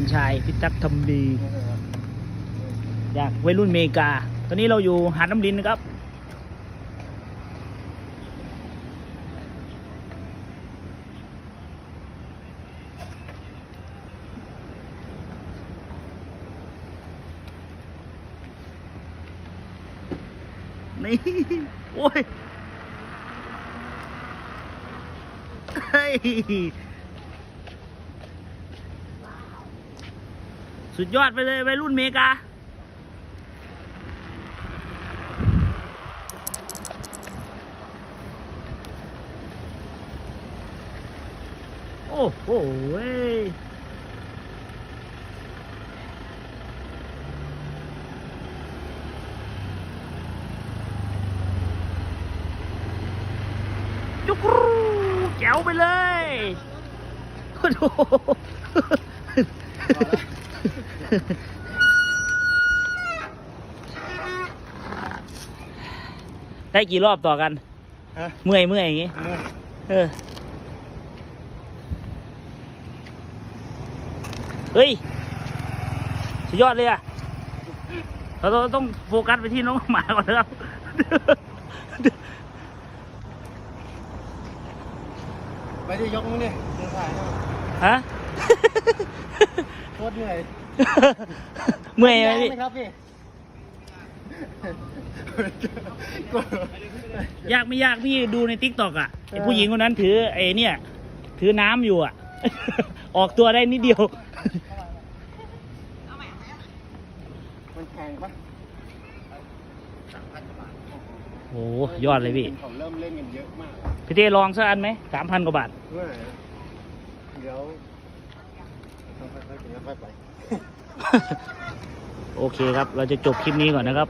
ารย์ชายพิทักษ์ทำดีจากวัยรุ่นเมกา ตอนนี้เราอยู่หาดน้ำลินนะครับ นี่ โอ้ยเฮ้ย สุดยอดไปเลยวัยรุ่นเมกาโอ้โหเว้ยจุกรูแจ๋วไปเลยโอ้โห ได้กี่รอบต่อกัน ฮะ เมื่อยเมื่อยอย่างงี้ เออ เฮ้ย สุดยอดเลยอะเราต้องต้องโฟกัสไปที่น้องหมาก่อนนะครับ ไปดิยกมึงดิเดินถ่ายให้ฮะโคตร เหนื่อยเมื่อยไหมพี่ไหมครับพี่ยากไม่ยากพี่ดูในทิกตอกอะไอผู้หญิงคนนั้นถือไอ้เนี่ย ถือน้ำอยู่อะ ออกตัวได้นิดเดียวมันแพงปะโอ้ยอดเลยพี่เขาเริ่มเล่นกันเยอะมากพี่เต้ลองสักอันไหมสามพันกว่าบาทเมื่อไหร่เดี๋ยว ค่อยๆกินค่อยๆไป โอเคครับ เราจะจบคลิปนี้ก่อนนะครับ